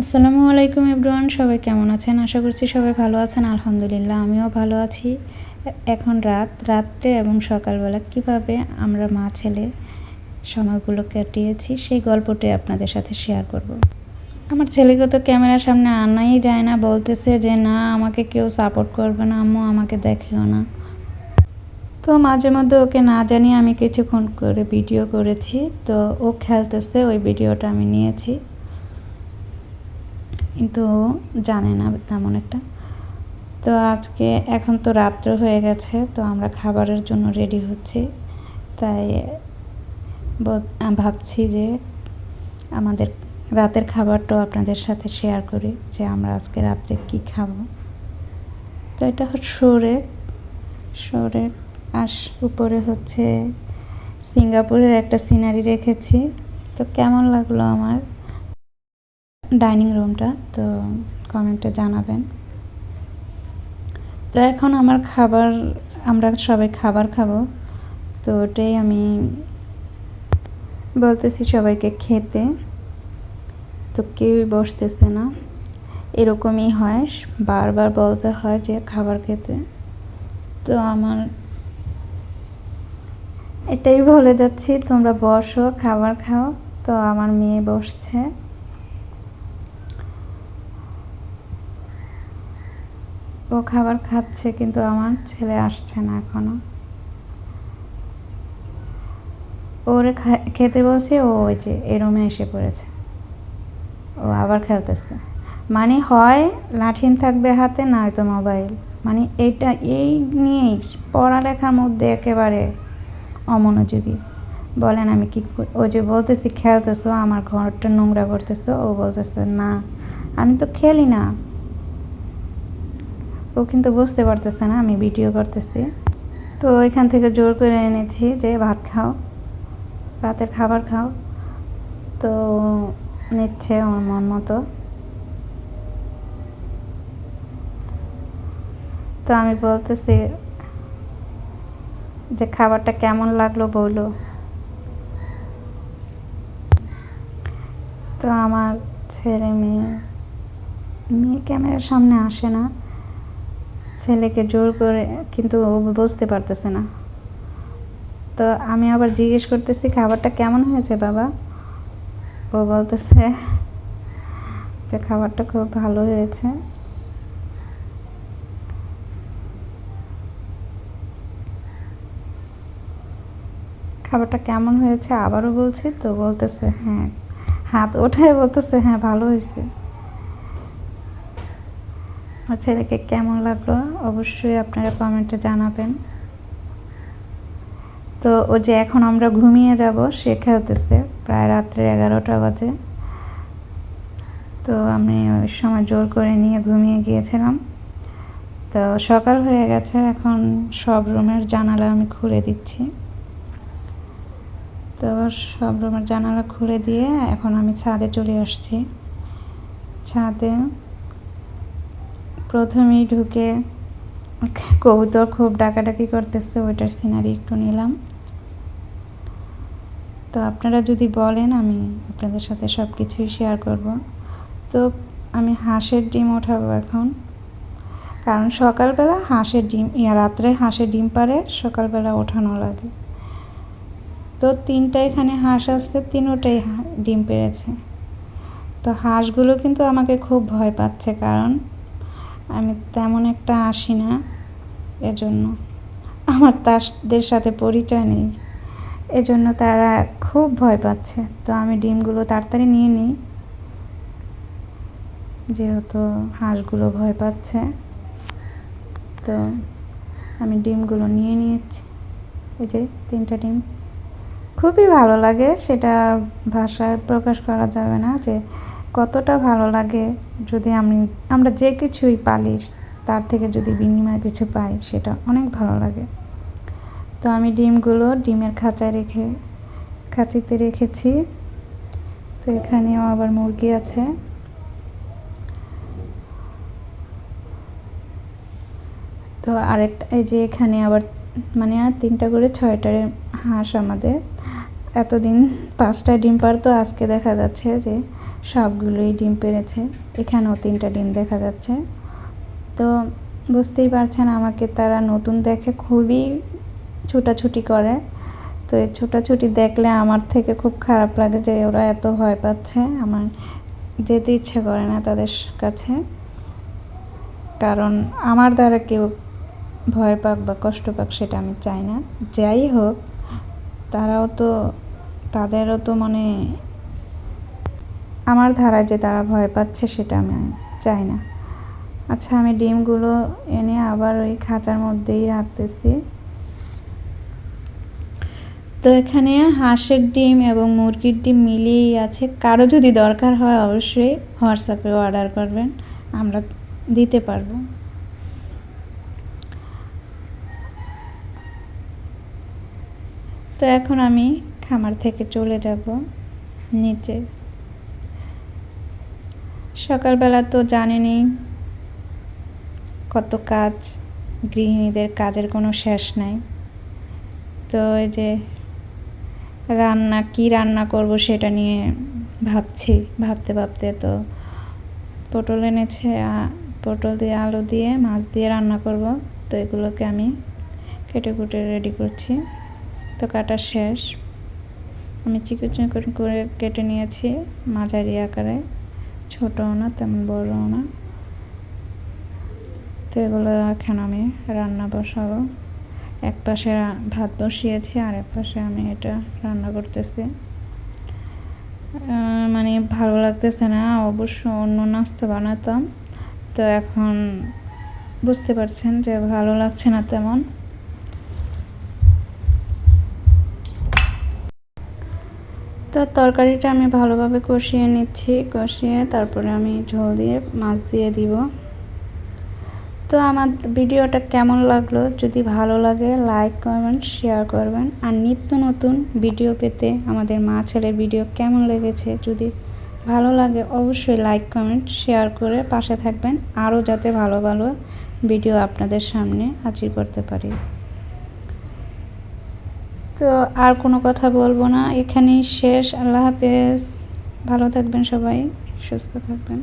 আসসালামু আলাইকুম এভরিওয়ান, সবাই কেমন আছেন? আশা করছি সবাই ভালো আছেন, আলহামদুলিল্লাহ। আমিও ভালো আছি। এখন রাত, রাত্রে এবং সকালবেলা কীভাবে আমরা মা, ছেলে সময়গুলো কাটিয়েছি, সেই গল্পটাই আপনাদের সাথে শেয়ার করব। আমার ছেলেকে তো ক্যামেরার সামনে আনাই যায় না, বলতেছে যে, না, আমাকে কেউ সাপোর্ট করবে না, আম্মু আমাকে দেখেও না। তো মাঝে মধ্যে ওকে না জানিয়ে আমি কিছুক্ষণ করে ভিডিও করেছি। তো ও খেলতেছে, ওই ভিডিওটা আমি নিয়েছি। কিন্তু জানে না তেমন একটা। তো আজকে এখন তো রাত্র হয়ে গেছে, তো আমরা খাবারের জন্য রেডি হচ্ছি। তাই ভাবছি যে আমাদের রাতের খাবারটাও আপনাদের সাথে শেয়ার করি যে আমরা আজকে রাত্রে কি খাব। তো এটা হচ্ছে সরে সরে আস, উপরে হচ্ছে সিঙ্গাপুরের একটা সিনারি রেখেছি। তো কেমন লাগল আমার? ডাইনিং রুমটা, তো কমেন্টে জানাবেন। তো এখন আমার খাবার, আমরা সবাই খাবার খাব। তো ওটাই আমি বলতেছি সবাইকে খেতে। তো কেউই বসতেছে না। এরকমই হয়, বারবার বলতে হয় যে খাবার খেতে। তো আমার এটাই বলে যাচ্ছি, তোমরা বসো, খাবার খাও। তো আমার মেয়ে বসছে। ও খাবার খাচ্ছে, কিন্তু আমার ছেলে আসছে না এখনও। ওরে খেতে বলছে, ও ওই যে এই রুমে এসে পড়েছে। ও আবার খেলতেছে। মানে হয় লাঠিন থাকবে হাতে, না হয়তো মোবাইল। মানে এইটা এই নিয়েই পড়ালেখার মধ্যে একেবারে অমনোযোগী। বলেন আমি কি ও যে বলতেছি, খেলতেছো, আমার ঘরটা নোংরা করতেছো। ও বলতেছে, না, আমি তো খেলি না। ও কিন্তু বুঝতে পারতেছে না, আমি ভিডিও করতেছি। তো এখান থেকে জোর করে এনেছি যে ভাত খাও, রাতের খাবার খাও। তো নিচ্ছে ওর মন মতো। তো আমি বলতেছি যে খাবারটা কেমন লাগল বলো। তো আমার ছেলে মেয়ে মেয়ে ক্যামেরার সামনে আসে না। ছেলেকে জোর করে কিন্তু ও বুঝতে পারতেছে না। তো আমি আবার জিজ্ঞেস করতেছি, খাবারটা কেমন হয়েছে বাবা? ও বলতেছে যে, খাবারটা খুব ভালো হয়েছে। খাবারটা কেমন হয়েছে আবারও বলছি? তো বলতেছে হ্যাঁ। হাত ওঠায় বলতেছে হ্যাঁ ভালো হয়েছে। আমার ছেলেকে কেমন লাগল অবশ্যই আপনারা কমেন্টে জানাবেন। তো ও যে এখন আমরা ঘুমিয়ে যাব, সে খেলতেছে, প্রায় রাত্রে এগারোটা বাজে। তো আমি ওই সময় জোর করে নিয়ে ঘুমিয়ে গিয়েছিলাম। তো সকাল হয়ে গেছে, এখন সব রুমের জানালা আমি খুলে দিচ্ছি। তো সব রুমের জানালা খুলে দিয়ে এখন আমি ছাদে চলে আসছি। ছাদে প্রথমেই ঢুকে কবুতর খুব ডাকাডাকি করতেছে ওইটার সিনারি একটু নিলাম। তো আপনারা যদি বলেন, আমি আপনাদের সাথে সব কিছুই শেয়ার করব। তো আমি হাঁসের ডিম ওঠাবো এখন। কারণ সকালবেলা হাঁসের ডিম, ইয়া রাত্রে হাঁসের ডিম পারে সকালবেলা ওঠানো লাগে। তো তিনটা এখানে হাঁস আছে, তিনোটাই ডিম পেড়েছে। তো হাঁসগুলো কিন্তু আমাকে খুব ভয় পাচ্ছে, কারণ আমি তেমন একটা আসি না এজন্য। আমার তাদের সাথে পরিচয় নেই। এজন্য তারা খুব ভয় পাচ্ছে। তো আমি ডিমগুলো তাড়াতাড়ি নিয়ে নিই। যেহেতু হাঁসগুলো ভয় পাচ্ছে, তো আমি ডিমগুলো নিয়ে নিয়েছি। এই যে তিনটা ডিম। খুবই ভালো লাগে, সেটা ভাষায় প্রকাশ করা যাবে না যে কতটা ভালো লাগে যদি আমি, আমরা যে কিছুই পালি, তার থেকে যদি বিনিময়ে কিছু পাই, সেটা অনেক ভালো লাগে। তো আমি ডিমগুলো ডিমের খাঁচায় রেখে, খাঁচিতে রেখেছি। তো এখানেও আবার মুরগি আছে। তো আরেকটা, এই যে এখানে আবার মানে তিনটা করে ছয়টার হাঁস আমাদের। এতদিন পাঁচটা ডিম পারতো আজকে দেখা যাচ্ছে যে সবগুলোই ডিম পেড়েছে। এখানেও তিনটা ডিম দেখা যাচ্ছে। তো বুঝতেই পারছেন আমাকে তারা নতুন দেখে খুবই ছুটাছুটি করে। তো এই ছুটাছুটি দেখলে আমার থেকে খুব খারাপ লাগে যে ওরা এত ভয় পাচ্ছে। আমার যেতে ইচ্ছে করে না তাদের কাছে। কারণ আমার দ্বারা কেউ ভয় পাক বা কষ্ট পাক সেটা আমি চাই না। যাই হোক, তারাও তো তাদেরও তো মানে আমার ধারায় যে তারা ভয় পাচ্ছে সেটা আমি চাই না। আচ্ছা আমি ডিমগুলো এনে আবার ওই খাঁচার মধ্যেই রাখতেছি। তো এখানে হাঁসের ডিম এবং মুরগির ডিম মিলিয়েই আছে। কারও যদি দরকার হয় অবশ্যই হোয়াটসঅ্যাপে অর্ডার করবেন, আমরা দিতে পারব। তো এখন আমি খামার থেকে চলে যাব নিচে। সকালবেলা তো জানেনই কত কাজ, গৃহিণীদের কাজের কোনো শেষ নাই। তো এই যে রান্না, কি রান্না করব সেটা নিয়ে ভাবছি, ভাবতে ভাবতে তো পটল এনেছে পটল দিয়ে আলু দিয়ে মাছ দিয়ে রান্না করব। তো এগুলোকে আমি কেটে কুটে রেডি করছি। তো কাটা শেষ। আমি চিকন চিকন করে কেটে নিয়েছি, মাঝারি আকারে। ছোটও না, তেমন বড়ও না। তো এগুলো এখন আমি রান্না বসাবো। এক পাশে ভাত বসিয়েছি, আর এক পাশে আমি এটা রান্না করতেছি। মানে ভালো লাগতেছে না, অবশ্য অন্য নাস্তা বানাতাম। তো এখন বুঝতে পারছেন যে ভালো লাগছে না তেমন। তো তরকারিটা আমি ভালোভাবে কষিয়ে নিচ্ছি, কষিয়ে তারপরে আমি ঝোল দিয়ে, মাছ দিয়ে দিব। তো আমার ভিডিওটা কেমন লাগল? যদি ভালো লাগে লাইক করবেন শেয়ার করবেন। আর নিত্য নতুন ভিডিও পেতে আমাদের মা ছেলের ভিডিও কেমন লেগেছে যদি ভালো লাগে, অবশ্যই লাইক কমেন্ট শেয়ার করে পাশে থাকবেন। আরও যাতে ভালো ভালো ভিডিও আপনাদের সামনে হাজির করতে পারি। তো আর কোনো কথা বলব না। এখানেই শেষ। আল্লাহ হাফেজ। ভালো থাকবেন সবাই। সুস্থ থাকবেন।